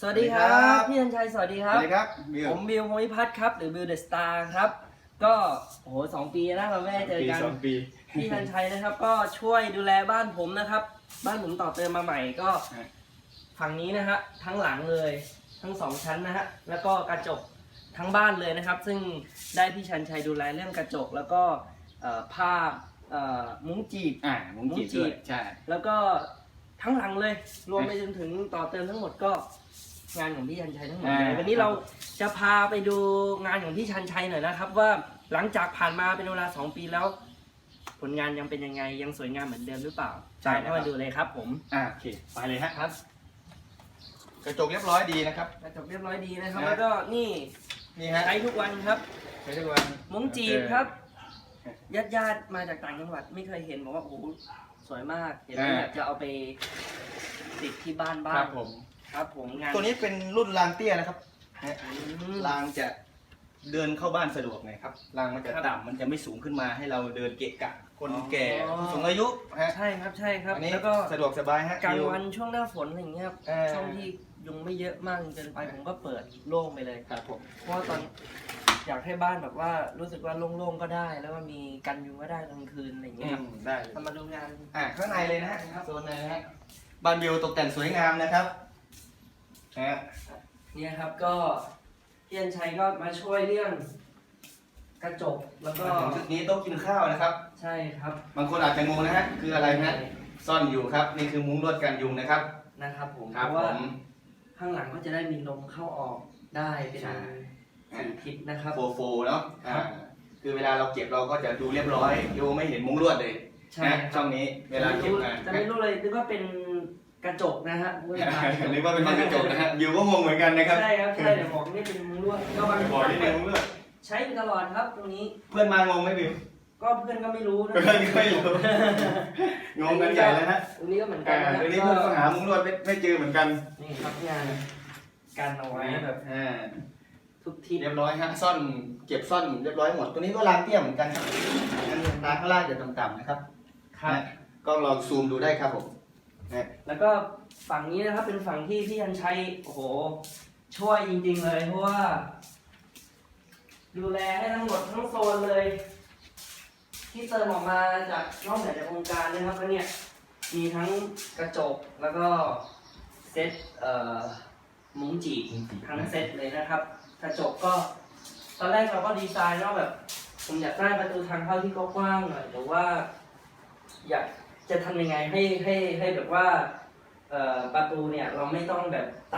สวัสดีครับ พี่ชันชัยสวัสดีคสรับ วัสดีครับบิวผมบิวพงพิพัฒน์ครับ หรือบิวเดอะสตาร์ครับ ก็โอ้โหสองปีแล้วเราไม่ได้เจอปีกัน สองปี พี่ชันชัยนะครับ ก็ช่วยดูแลบ้านผมนะครับ บ้านผมต่อเติมมาใหม่ก็ ฮะ ฝั่งนี้นะฮะทั้งหลังเลย ทั้งสองชั้นนะฮะแล้วก็กระจกทั้งบ้านเลยนะครับ ซึ่งได้พี่ชันชัยดูแลเรื่องกระจกแล้วก็เอ่อผ้าเอ่อมุ้งจีบ อ่ามุ้งจีบมุ้งจีบ ด้วยใช่ แล้วก็ ทั้งหลังเลย รวมไปจนถึงต่อเติมทั้งหมดก็งานของพี่ชันชัยทั้งหมดเลยวันนี้เราจะพาไปดูงานของพี่ชันชัยหน่อยนะครับ ว่าหลังจากผ่านมาเป็นเวลาสองปีแล้ว ผลงานยังเป็นยังไงยังสวยงามเหมือนเดิมหรือเปล่าตามเข้ามาดูเลยครับ ผมอ่าโอเคไปเลยฮะครับกระจกเรียบร้อยดีนะครับ กระจกเรียบร้อยดีนะครับนะแล้วก็นี่นี่ฮะใช้ทุกวันครับใช้ทุกวันมุ้งจีบครับญาติญาติๆมาจากต่างจังหวัดไม่เคยเห็นบอกว่าโอ้โห สวยมากเห็นแล้วอยากจะเอาไปติดที่บ้านบ้าครังบผม ครับผมงานตัวนี้เป็นรุ่นรางเตี้ยนะครับฮะอืม รางจะเดินเข้าบ้านสะดวกไงครับรางมันจะครับต่ำมันจะไม่สูงขึ้นมาให้เราเดินเกะกะ คนอ๋อแก่ผู้สูงอายุฮะใช่ครับใช่ครับอันนี้แล้วก็สะดวกสบายฮะกลางวิววันช่วงหน้าฝนอะไรอย่างเงี้ยครับเออช่วงที่ยุงไม่เยอะมากจนเกินไปผมก็เปิดโล่งไปเลยครับผม เพราะว่าตอน อยากให้บ้านแบบว่ารู้สึกว่าโล่งๆก็ได้ แล้วก็มีกันยุงก็ได้กลางคืนอะไรอย่างอืเงี้ยครับมได้เลยทำมาดูงานอ่าข้างในเลยนะฮะโซนในนะฮะบ้านวิวตกแต่งสวยงามนะครับฮะเนี่ยครับก็พี่อัญชัยก็มาช่วยเรื่องกระจกแล้วก็มาถึงจุดนี้โต๊ะกินข้าวนะครับ ใช่ครับบางคนอาจจะงงนะฮะคืออะไรนะฮะซ่อนอยู่ครับนี่คือมุ้งลวดกันยุงนะครับนะครับผมครับเพผราะว่า ม ข้างหลังก็จะได้มีลมเข้าออกได้เป็นใช่ สี่ทิศนะครับ โฟโฟเนาะครัอ่าบคือเวลาเราเก็บเราก็จะดูเรียบร้อยดูไม่เห็นมุ้งลวดเลยใช่นะครับช่องนี้เวลาเก็บงานจะไม่รู้เลยนึกว่าเป็นกระจกนะฮะนึกว่าเป็นห้องกระจกนะฮะวิวก็งงเหมือนกันนะครับใช่ครับใช่เดี๋ยวบอกนี่เป็นมุ้งลวดก็บางบอกนิดนึงมุ้งลวดใช้อยู่ตลอดครับตรงนี้ เพื่อนมางงไหมวิวก็เพื่อนก็ไม่รู้นะเพื่อนก็ไม่รู้งงกันใหญ่แล้วฮะตรงนี้ก็เหมือนกัอ่านนะเดี๋ยวนี้เพื่อนก็หามุ้งลวดไม่ไม่เจอเหมือนกัน นี่ครับงานการเอาไว้แบบ อ่า ทุกทิศเรียบร้อยฮะซ่อนเก็บซ่อนเรียบร้อยหมดตัวนี้ก็รางเตี้ยเหมือนกันครับอันนี้รางข้างล่างจะต่ำๆนะครับครับ นะกล้องลองซูมดูได้ครับผมนะแล้วก็ฝั่งนี้นะครับเป็นฝั่งที่พี่ยันชัยโอ้โห ช่วยจริงๆเลยเพราะว่า ดูแลให้ทั้งหมดทั้งโซนเลย ที่เติมออกมาจากนอกเหนือจากโครงการเนะครับแล้วเนี่ยมีทั้งกระจกแล้วก็เซตเอ่อ มุ้งจีบ ทั้งเซตเลยนะครับ กระจกก็ ตอนแรกเราก็ดีไซน์ว่าแบบ ผมอยากได้ประตูทางเข้าที่กว้างๆหน่อยหรือว่า อยากจะทำยังไงให้ให้ให้แบบว่าเอ่อประตูเนี่ยเราไม่ต้องแบบ